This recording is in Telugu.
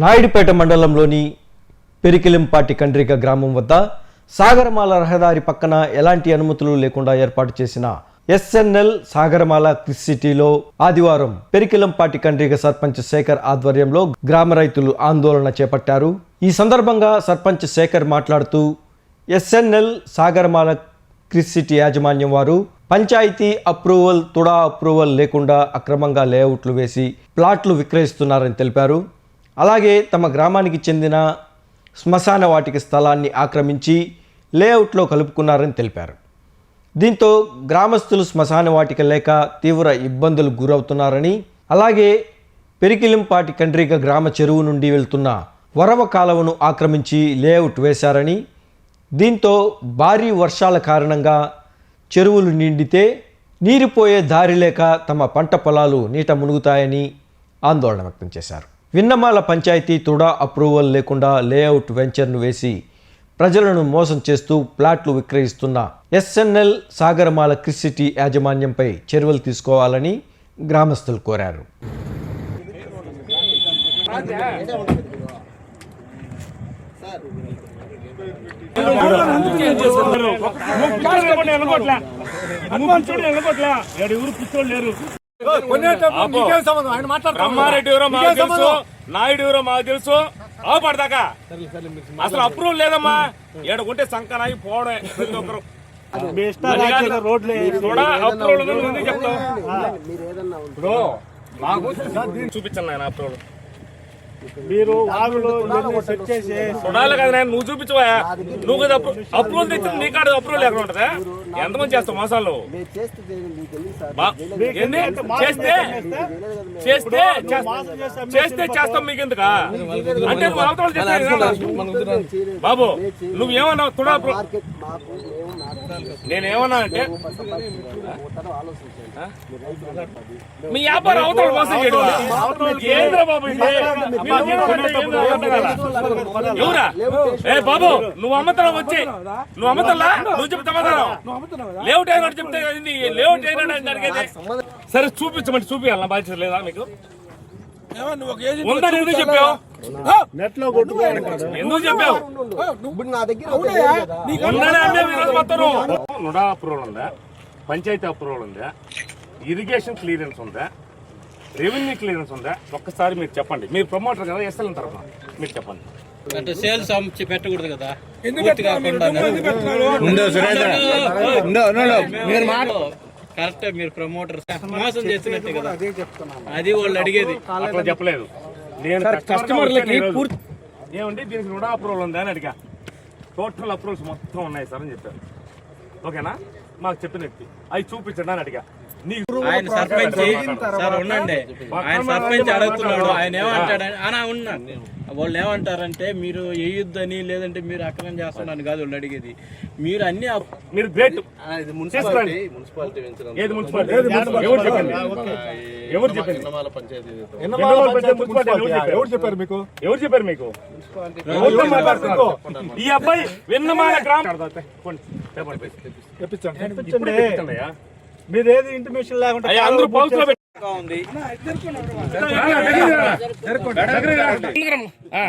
నాయుడుపేట మండలంలోని పెరికిలింపాటి కండ్రిక గ్రామం వద్ద సాగరమాల రహదారి పక్కన ఎలాంటి అనుమతులు లేకుండా ఏర్పాటు చేసిన ఎస్ఎన్ఎల్ సాగరమాల క్రిస్ సిటీలో ఆదివారం పెరికిలంపాటి కండ్రిక సర్పంచ్ శేఖర్ ఆధ్వర్యంలో గ్రామ రైతులు ఆందోళన చేపట్టారు. ఈ సందర్భంగా సర్పంచ్ శేఖర్ మాట్లాడుతూ ఎస్ఎన్ఎల్ సాగరమాల క్రిస్ సిటీ యాజమాన్యం వారు పంచాయతీ అప్రూవల్ తుడా అప్రూవల్ లేకుండా అక్రమంగా లేఅవుట్లు వేసి ప్లాట్లు విక్రయిస్తున్నారని తెలిపారు. అలాగే తమ గ్రామానికి చెందిన శ్మశాన వాటిక స్థలాన్ని ఆక్రమించి లేఅవుట్లో కలుపుకున్నారని తెలిపారు. దీంతో గ్రామస్తులు శ్మశాన వాటిక లేక తీవ్ర ఇబ్బందులు గురవుతున్నారని అలాగే పెరికిలింపాటి కండ్రిక గ్రామ చెరువు నుండి వెళ్తున్న వరవ కాలువను ఆక్రమించి లేఅవుట్ వేశారని దీంతో భారీ వర్షాల కారణంగా చెరువులు నిండితే నీరు పోయే దారి లేక తమ పంట పొలాలు నీట మునుగుతాయని ఆందోళన వ్యక్తం చేశారు. విన్నమాల పంచాయతీ తుడా అప్రూవల్ లేకుండా లేఅవుట్ వెంచర్ను వేసి ప్రజలను మోసం చేస్తూ ప్లాట్లు విక్రయిస్తున్న ఎస్ఎన్ఎల్ సాగరమాల క్రిసిటీ యాజమాన్యంపై చర్యలు తీసుకోవాలని గ్రామస్తులు కోరారు. బ్రహ్మారెడ్డి ఎవరో మాకు తెలుసు నాయుడు ఎవరో మాకు తెలుసు. ఆపడదాకా అసలు అప్రూవల్ లేదమ్మా. ఏడకుంటే సంకనాయి పోవడం ప్రతి ఒక్కరు. ఉందని నువ్వు నాయన మీరు వాగులు సెట్ చేసి చూడాలి కదా చూపించవా? నువ్వు కదా అప్రూవల్ తెచ్చింది నీ కాడ అప్రూవల్ ఎక్కడ ఉంటదా? ఎంతమంది చేస్తావు మోసాలు? చేస్తే చేస్తే? చేస్తా- చేస్తే చేస్తాం మీకు ఎందుకా? అంటే నువ్వు అవతల చేస్తే? బాబు నువ్వు ఏమన్నావు తుడా నేనేమన్నా అంటే మీ వ్యాపారం అవతల మోసం చేయడం ఏంద్రా బాబు? ఎవరా? ఏ బాబు నువ్వు అమ్మతనం వచ్చి నువ్వు అమ్మతల్లా నువ్వు చెప్తా లేఅవుట్ అయినట్టు చెప్తే? లేఅవుట్ అడిగేది సరే చూపించమంటే చూపించాలన్న బాధ్యత లేదా మీకు? ఉందని ఎందుకు చెప్పావు? నెట్లో కొట్టుకోవాలి ఎందుకు చెప్పావు? నా దగ్గర నుడా అప్రూవల్ ఉందా? పంచాయతీ అప్రూవల్ ఉందా? ఇరిగేషన్ క్లియరెన్స్ ఉందా? రెవెన్యూ క్లియరెన్స్ ఉందా? ఒక్కసారి మీరు చెప్పండి. మీరు ప్రమోటర్ కదా ఎస్ఎల్ తరఫున. మీరు చెప్పండి. అంటే సేల్స్ అమ్మి పెట్టకూడదు కదా? మీరు? కరెక్ట్ మీరు ప్రమోటర్ మోసం చేసినట్టే కదా. అది వాళ్ళు అడిగేది. అట్లా చెప్పలేదు. నేను కస్టమర్లకి పూర్తి ఏమండి దీనికి రుణ అప్రూవల్ ఉందా అని అడిగా. టోటల్ అప్రూవల్స్ మొత్తం ఉన్నాయి సార్ అని చెప్పారు. ఓకేనా? మాకు చెప్పిన వ్యక్తి అవి చూపించండి అని అడిగా. ఆయన సర్పంచ్ సార్ ఉండండి. ఆయన సర్పంచ్ అడుగుతున్నాడు ఆయన ఏమంటాడు అనా ఉన్నా. వాళ్ళు ఏమంటారంటే మీరు వేయొద్దని లేదంటే మీరు అక్రమం చేస్తున్నాను కాదు వాళ్ళు అడిగేది. మీరు అన్ని మీరు గ్రేట్. చేసుకోండి ఏది మున్సిపాలిటీ? ఎవరు చెప్పండి ఎవరు పంచాయతీ ఎవరు చెప్పారు? ఎవరు చెప్పారు మీకు? ఎవరు చెప్పారు మీకు? ఈ అబ్బాయి విన్నమాల గ్రామం మీరు ఏది ఇంటిమేషన్ లేకుండా అందరూ పౌచులో పెట్టి ఉంది. ఆ.